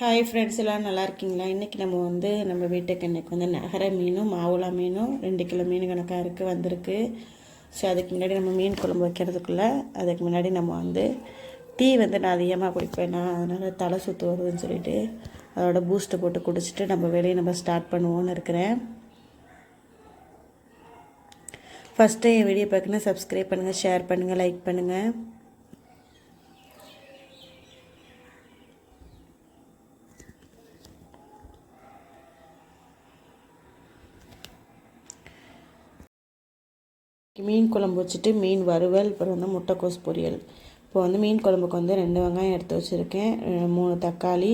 Hi friends எல்லாம் நல்லா இருக்கீங்களா? இன்றைக்கி நம்ம வந்து நம்ம வீட்டுக்கு இன்றைக்கி வந்து நகர மீனும் மாவுளா மீனும் ரெண்டு கிலோ மீன் கணக்காக இருக்குது வந்திருக்கு. ஸோ அதுக்கு முன்னாடி நம்ம மீன் குழம்பு வைக்கிறதுக்குள்ளே அதுக்கு முன்னாடி நம்ம வந்து டீ வந்து நான் அதிகமாக குடிப்பேன். அதனால் தலை சுற்று வருதுன்னு சொல்லிட்டு அதோட பூஸ்ட்டை போட்டு குடிச்சிட்டு நம்ம வேலையை நம்ம ஸ்டார்ட் பண்ணுவோன்னு இருக்கிறேன். ஃபஸ்ட்டு என் வீடியோ பார்க்குன்னா சப்ஸ்கிரைப் பண்ணுங்கள் ஷேர் பண்ணுங்கள் லைக் பண்ணுங்கள் மீன் குழம்பு வச்சுட்டு மீன் வறுவல் அப்புறம் வந்து முட்டைக்கோஸ் பொரியல். இப்போ வந்து மீன் குழம்புக்கு வந்து ரெண்டு வெங்காயம் எடுத்து வச்சுருக்கேன். மூணு தக்காளி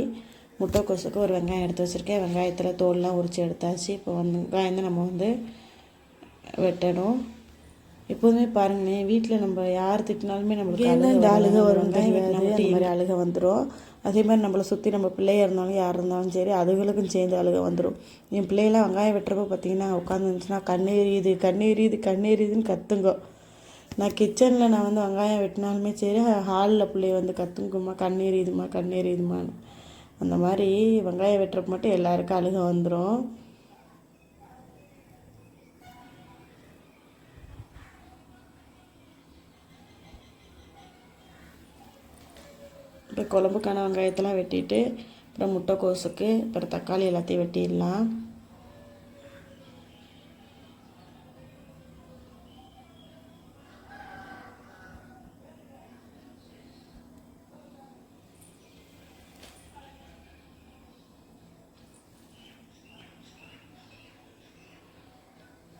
முட்டைக்கோஸுக்கு ஒரு வெங்காயம் எடுத்து வச்சுருக்கேன். வெங்காயத்தில் தோல்லாம் உரித்து எடுத்தாச்சு. இப்போ வந்து வெங்காயம் தான் நம்ம வந்து வெட்டணும். எப்போதுமே பாருங்களேன் வீட்டில் நம்ம யார் திட்டினாலுமே நம்மளுக்கு இந்த அழுக வரும். இந்த மாதிரி அழுக வந்துடும் அதே மாதிரி நம்மளை சுற்றி நம்ம பிள்ளையாக இருந்தாலும் யார் இருந்தாலும் சரி அதுகளுக்கும் சேர்ந்து அழுக வந்துடும் என் பிள்ளையெல்லாம் வெங்காயம் வெட்டுறப்ப பார்த்தீங்கன்னா உட்காந்துருந்துச்சுன்னா கண்ணேறியுது கண்ணேறியுது கண்ணேறியுதுன்னு கத்துங்க. நான் கிச்சனில் நான் வந்து வெங்காயம் வெட்டினாலுமே சரி ஹாலில் பிள்ளைய வந்து கற்றுங்குமா கண்ணீர் இதுமா கண்ணீர் இதுமான்னு அந்த மாதிரி வெங்காயம் வெட்டுறப்ப மட்டும் எல்லாருக்கும் அழுக வந்துடும் அப்புறம் குழம்புக்கான வெங்காயத்தெல்லாம் வெட்டிட்டு அப்புறம் முட்டைக்கோசுக்கு அப்புறம் தக்காளி எல்லாத்தையும் வெட்டிடலாம்.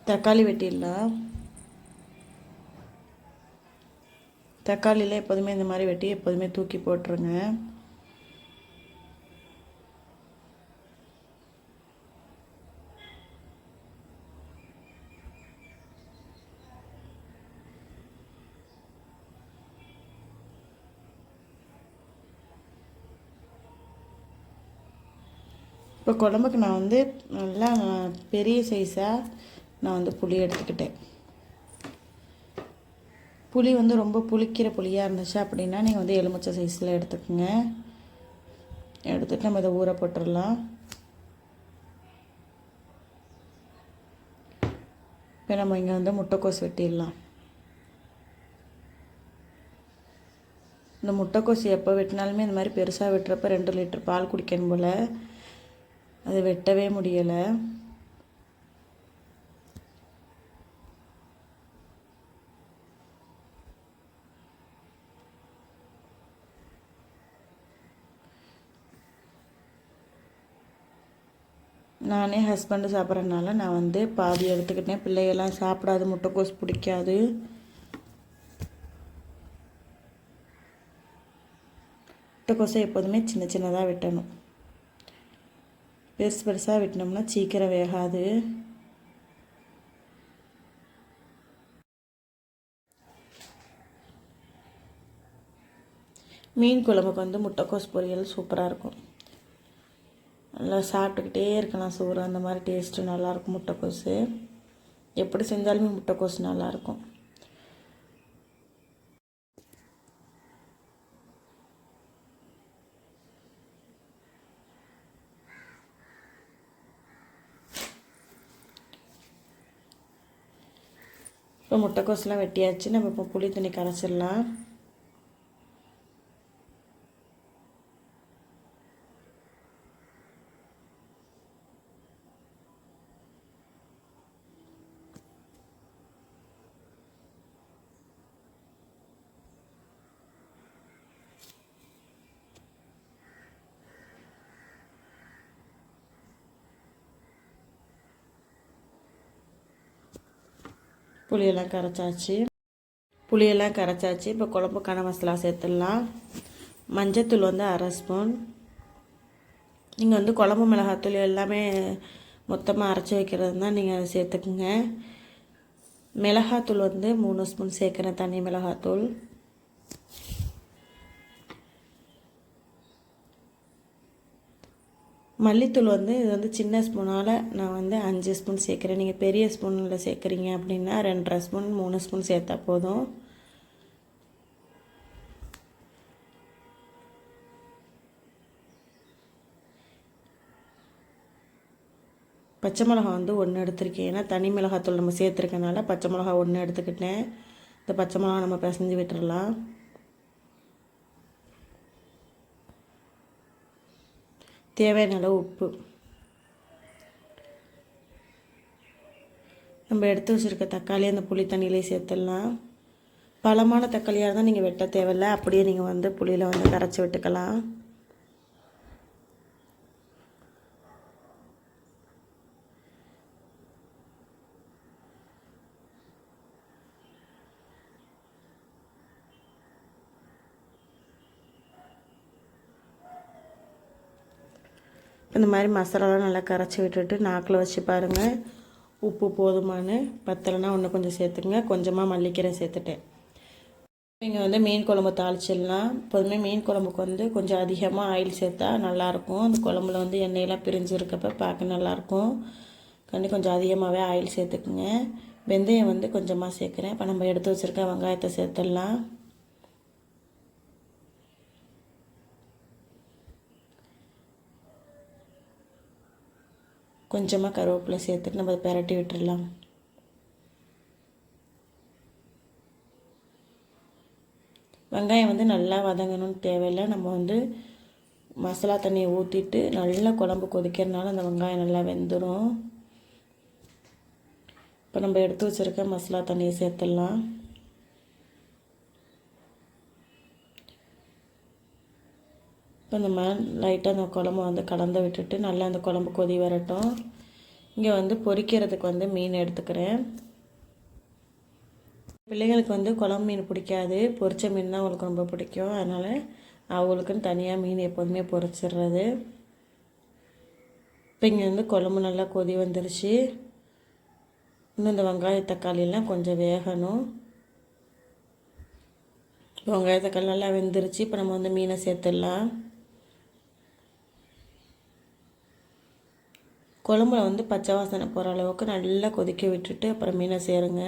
தக்காளி வெட்டிடலாம். தக்காளியில் எப்போதுமே இந்த மாதிரி வெட்டி எப்போதுமே தூக்கி போட்டுருங்க. இப்போ குழம்புக்கு நான் வந்து நல்லா பெரிய சைஸாக நான் வந்து புளி எடுத்துக்கிட்டேன். புளி வந்து ரொம்ப புளிக்கிற புளியாக இருந்துச்சு அப்படின்னா நீங்கள் வந்து எலுமிச்சை சைஸில் எடுத்துக்கோங்க. எடுத்துகிட்டு நம்ம இதை ஊற போட்டுடலாம். இப்போ நம்ம இங்கே வந்து முட்டைக்கோஸ் வெட்டிடலாம். இந்த முட்டைக்கோஸ் எப்போ வெட்டினாலுமே இந்த மாதிரி பெருசாக வெட்டுறப்ப ரெண்டு லிட்டர் பால் குடிக்கணும் போல். அது வெட்டவே முடியலை. நானே ஹஸ்பண்டு சாப்பிட்றதுனால நான் வந்து பாதி எடுத்துக்கிட்டேன். பிள்ளைகள்லாம் சாப்பிடாது முட்டைக்கோஸ் பிடிக்காது. முட்டைக்கோஸை எப்போதுமே சின்ன சின்னதாக வெட்டணும். பெருசு பெருசாக வெட்டினோம்னா சீக்கிரம் வேகாது. மீன் குழம்புக்கு வந்து முட்டைக்கோஸ் பொரியல் சூப்பராக இருக்கும். நல்லா சாப்பிட்டுக்கிட்டே இருக்கலாம் சோறு. அந்த மாதிரி டேஸ்ட்டு நல்லாயிருக்கும் முட்டைக்கோசு. எப்படி செஞ்சாலுமே முட்டைக்கோசு நல்லாயிருக்கும். இப்போ முட்டைக்கோஸ்லாம் வெட்டியாச்சு. நம்ம இப்போ புளி தண்ணி கரைச்சிடலாம். புளியெல்லாம் கரைச்சாச்சு. புளியெல்லாம் கரைச்சாச்சு. இப்போ குழம்புக்கான மசாலா சேர்த்துடலாம். மஞ்சத்தூள் வந்து அரை ஸ்பூன். நீங்கள் வந்து குழம்பு மிளகாத்தூள் எல்லாமே மொத்தமாக அரைச்சி வைக்கிறது தான் நீங்கள் அதை சேர்த்துக்குங்க. மிளகாத்தூள் வந்து மூணு ஸ்பூன் சேர்க்குறேன். தனி மிளகாத்தூள். மல்லித்தூள் வந்து இது வந்து சின்ன ஸ்பூனால் நான் வந்து அஞ்சு ஸ்பூன் சேர்க்குறேன். நீங்கள் பெரிய ஸ்பூனில் சேர்க்குறீங்க அப்படின்னா ரெண்டரை ஸ்பூன் மூணு ஸ்பூன் சேர்த்தா போதும். பச்சை மிளகா வந்து ஒன்று எடுத்திருக்கேன். ஏன்னா தனி மிளகாத்தூள் நம்ம சேர்த்துருக்கனால பச்சை மிளகா ஒன்று எடுத்துக்கிட்டேன். இந்த பச்சை மிளகா நம்ம பிசைஞ்சு விட்டுடலாம் தேவையான அளவு உப்பு. நம்ம எடுத்து வச்சுருக்க தக்காளி அந்த புளி தண்ணியிலே சேர்த்துடலாம். பழமான தக்காளியாக இருந்தால் நீங்கள் வெட்ட தேவையில்ல. அப்படியே நீங்கள் வந்து புளியில் வந்து கரைச்சி விட்டுக்கலாம். இந்த மாதிரி மசாலாலாம் நல்லா கரைச்சி விட்டுட்டு நாக்கில் வச்சு பாருங்கள் உப்பு போதுமானு. பத்தலைன்னா ஒன்று கொஞ்சம் சேர்த்துக்குங்க. கொஞ்சமாக மல்லிக்கீரை சேர்த்துட்டேன். நீங்கள் வந்து மீன் குழம்பு தாளிச்சிடலாம். எப்போதுமே மீன் குழம்புக்கு வந்து கொஞ்சம் அதிகமாக ஆயில் சேர்த்தா நல்லாயிருக்கும். அந்த குழம்புல வந்து எண்ணெயெல்லாம் பிரிஞ்சுருக்கப்ப பார்க்க நல்லாயிருக்கும். கண்டி கொஞ்சம் அதிகமாகவே ஆயில் சேர்த்துக்குங்க. வெந்தயம் வந்து கொஞ்சமாக சேர்க்குறேன். இப்போ நம்ம எடுத்து வச்சுருக்க வெங்காயத்தை சேர்த்துடலாம். கொஞ்சமாக கருவேப்பிலை சேர்த்துட்டு நம்ம பெரட்டி விட்டுடலாம் வெங்காயம் வந்து நல்லா வதங்கணும்னு தேவையில்லை. நம்ம வந்து மசாலா தண்ணியை ஊற்றிட்டு நல்லா குழம்பு கொதிக்கிறதுனால அந்த வெங்காயம் நல்லா வெந்துடும் இப்போ நம்ம எடுத்து வச்சுருக்க மசாலா தண்ணியை சேர்த்துடலாம். இப்போ இந்த மாதிரி லைட்டாக அந்த குழம்பு வந்து கலந்து விட்டுட்டு நல்லா அந்த குழம்பு கொதி வரட்டும். இங்கே வந்து பொரிக்கிறதுக்கு வந்து மீன் எடுத்துக்கிறேன். பிள்ளைங்களுக்கு வந்து குழம்பு மீன் பிடிக்காது. பொரித்த மீன் தான் அவங்களுக்கு ரொம்ப பிடிக்கும். அதனால் அவங்களுக்குன்னு தனியாக மீன் எப்போதுமே பொரிச்சிடுறது. இப்போ இங்கே வந்து குழம்பு நல்லா கொதி வந்துருச்சு. இன்னும் இந்த வெங்காய தக்காளியெல்லாம் கொஞ்சம் வேகணும். வெங்காய தக்காளி நல்லா வெந்துருச்சு. இப்போ நம்ம வந்து மீனை சேர்த்துடலாம். குழம்புல வந்து பச்சை வாசனை போகிற அளவுக்கு நல்லா கொதிக்க விட்டுட்டு அப்புறம் மீனை சேருங்க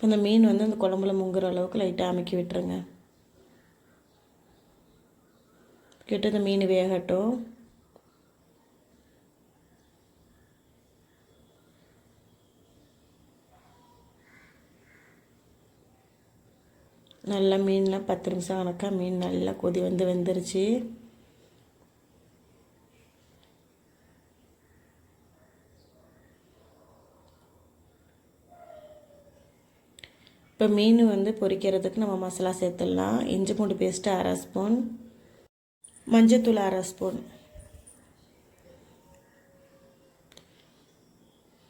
இந்த மீன் வந்து அந்த குழம்புல முங்குற அளவுக்கு லைட்டாக அமைக்கி விட்டுருங்க. கிட்ட இந்த மீன் வேகட்டும். நல்லா மீன்லாம் பத்து நிமிஷம் கணக்காக மீன் நல்லா கொதி வந்து வெந்துருச்சு. இப்போ மீன் வந்து பொரிக்கிறதுக்கு நம்ம மசாலா சேர்த்துடலாம். இஞ்சி பூண்டு பேஸ்ட்டு அரை ஸ்பூன் மஞ்சத்தூள் அரை ஸ்பூன்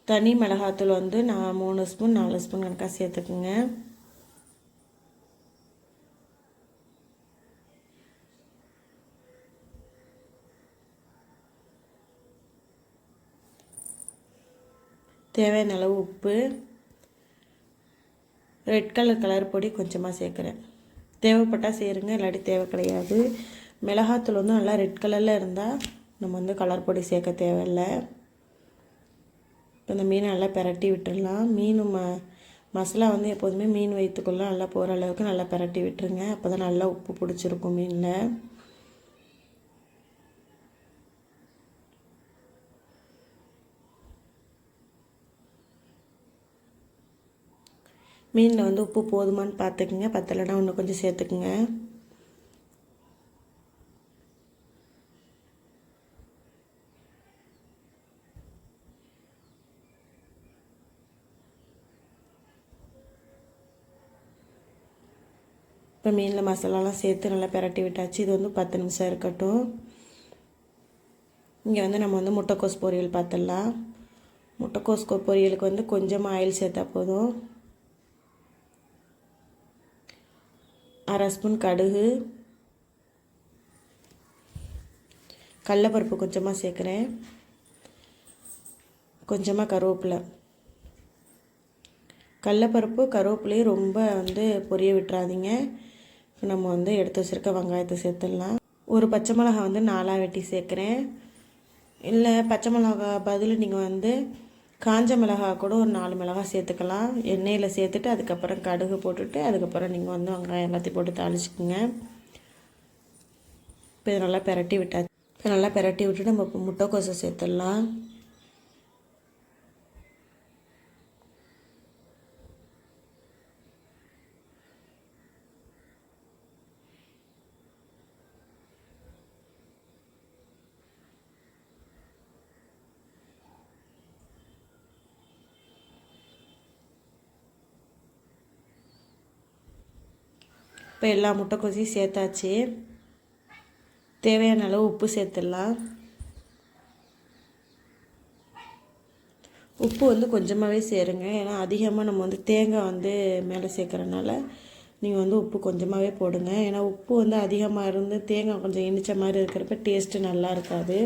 தனி மிளகாத்தூள் வந்து நான் மூணு ஸ்பூன் நாலு ஸ்பூன் கணக்காக சேர்த்துக்குங்க. தேவையான அளவு உப்பு. ரெட் கலர் கலர் பொடி கொஞ்சமாக சேர்க்குறேன். தேவைப்பட்டால் சேருங்க இல்லாட்டி தேவை கிடையாது. மிளகாத்தூள் வந்து நல்லா ரெட் கலரில் இருந்தால் நம்ம வந்து கலர் பொடி சேர்க்க தேவையில்லை. இப்போ இந்த மீனை நல்லா பெரட்டி விட்டுடலாம். மீன் ம மசாலா வந்து எப்போதுமே மீன் வயிற்றுக்குள்ளே நல்லா போகிற அளவுக்கு நல்லா பெரட்டி விட்டுருங்க. அப்போ தான் நல்லா உப்பு பிடிச்சிருக்கும் மீனில். மீனில் வந்து உப்பு போதுமான்னு பார்த்துக்குங்க. பத்தலைனா ஒன்று கொஞ்சம் சேர்த்துக்குங்க. இப்போ மீனில் மசாலாலாம் சேர்த்து நல்லா பெரட்டி விட்டாச்சு. இது வந்து பத்து நிமிஷம் இருக்கட்டும். இங்கே வந்து நம்ம வந்து முட்டைக்கோஸ் பொரியல் பார்த்துடலாம். முட்டைக்கோஸ் பொரியலுக்கு வந்து கொஞ்சமாக ஆயில் சேர்த்தா போதும். அரை ஸ்பூன் கடுகு. கடலப்பருப்பு கொஞ்சமாக சேர்க்குறேன். கொஞ்சமாக கருவேப்பிலை. கடலப்பருப்பு கருவேப்பிலையும் ரொம்ப வந்து பொரிய விட்டுறாதீங்க. நம்ம வந்து எடுத்து வச்சுருக்க வெங்காயத்தை சேர்த்துடலாம். ஒரு பச்சை மிளகா வந்து நாலாக வெட்டி சேர்க்குறேன். இல்லை பச்சை மிளகா பதில் நீங்கள் வந்து காஞ்ச மிளகா கூட ஒரு நாலு மிளகா சேர்த்துக்கலாம். எண்ணெயில் சேர்த்துட்டு அதுக்கப்புறம் கடுகு போட்டுட்டு அதுக்கப்புறம் நீங்கள் வந்து வெங்காயம் எல்லாத்தையும் போட்டு தாளிச்சிக்கோங்க. இப்போ இதை நல்லா பெரட்டி விட்டா இப்போ நல்லா பெரட்டி விட்டுட்டு நம்ம முட்டைக்கோசை சேர்த்துடலாம். இப்போ எல்லா முட்டைக்கோசையும் சேர்த்தாச்சு. தேவையான அளவு உப்பு சேர்த்துடலாம். உப்பு வந்து கொஞ்சமாகவே சேருங்க. ஏன்னா அதிகமாக நம்ம வந்து தேங்காய் வந்து மேலே சேர்க்குறனால நீங்கள் வந்து உப்பு கொஞ்சமாகவே போடுங்க. ஏன்னா உப்பு வந்து அதிகமாக இருந்து தேங்காய் கொஞ்சம் இனிச்ச மாதிரி இருக்கிறப்ப டேஸ்ட்டு நல்லா இருக்காது.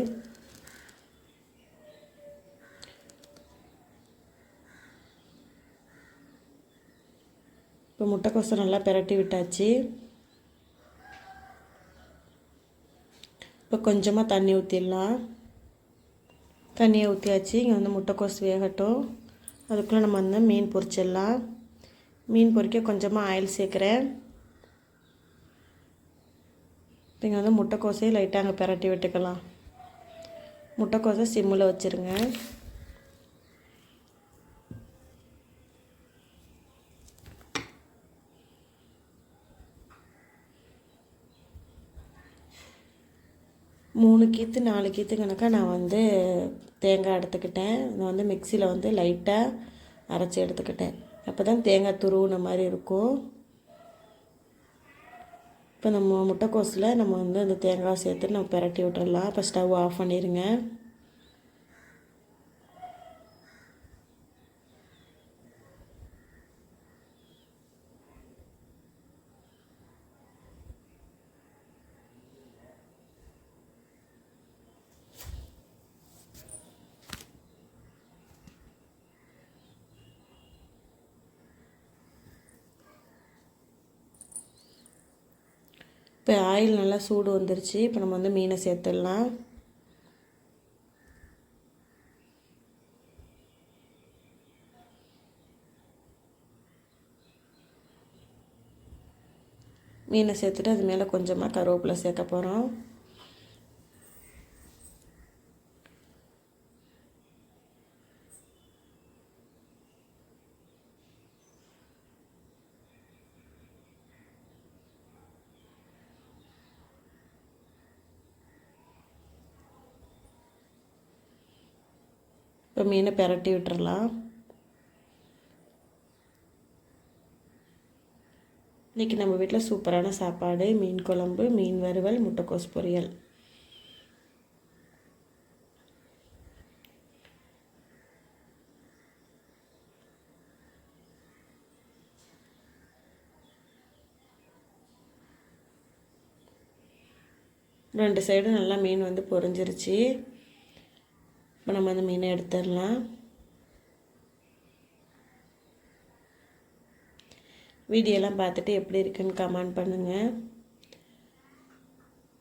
இப்போ முட்டைக்கோசை நல்லா பெரட்டி விட்டாச்சு. இப்போ கொஞ்சமாக தண்ணி ஊற்றிடலாம் தண்ணியை ஊற்றியாச்சு இங்கே வந்து முட்டைக்கோஸ் வேகட்டும். அதுக்குள்ளே நம்ம வந்து மீன் பொரிச்சிடலாம். மீன் பொரிக்க கொஞ்சமாக ஆயில் சேர்க்குறேன். இங்கே வந்து முட்டைக்கோசையும் லைட்டாக அங்கே பெரட்டி விட்டுக்கலாம். முட்டைக்கோசை சிம்மில் வச்சுருங்க. மூணு கீத்து நாலு கீத்து கணக்காக நான் வந்து தேங்காய் எடுத்துக்கிட்டேன். நான் வந்து மிக்சியில் வந்து லைட்டாக அரைச்சி எடுத்துக்கிட்டேன். அப்போ தான் தேங்காய் துருவுன மாதிரி இருக்கும். இப்போ நம்ம முட்டைக்கோஸில் நம்ம வந்து அந்த தேங்காய் சேர்த்து நம்ம பெரட்டி விட்டுறலாம். இப்போ ஸ்டவ் ஆஃப் பண்ணிடுங்க இப்போ ஆயில் நல்லா சூடு வந்துருச்சு. இப்போ நம்ம வந்து மீனை சேர்த்துடலாம். மீனை சேர்த்துட்டு அது மேலே கொஞ்சமாக கருவேப்பிலை சேர்க்க போகிறோம். இப்போ மீனை பெரட்டி விட்டுறலாம். இன்றைக்கி நம்ம வீட்டில் சூப்பரான சாப்பாடு மீன் குழம்பு மீன் வறுவல் முட்டைக்கோஸ் பொரியல். ரெண்டு சைடும் நல்லா மீன் வந்து பொரிஞ்சிருச்சு. இப்போ நம்ம அந்த மீனை எடுத்துடலாம். வீடியோலாம் பார்த்துட்டு எப்படி இருக்குன்னு கமெண்ட் பண்ணுங்கள்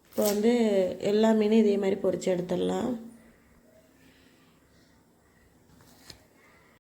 இப்போ வந்து எல்லா மீனும் இதே மாதிரி பொறிச்சு எடுத்துடலாம்.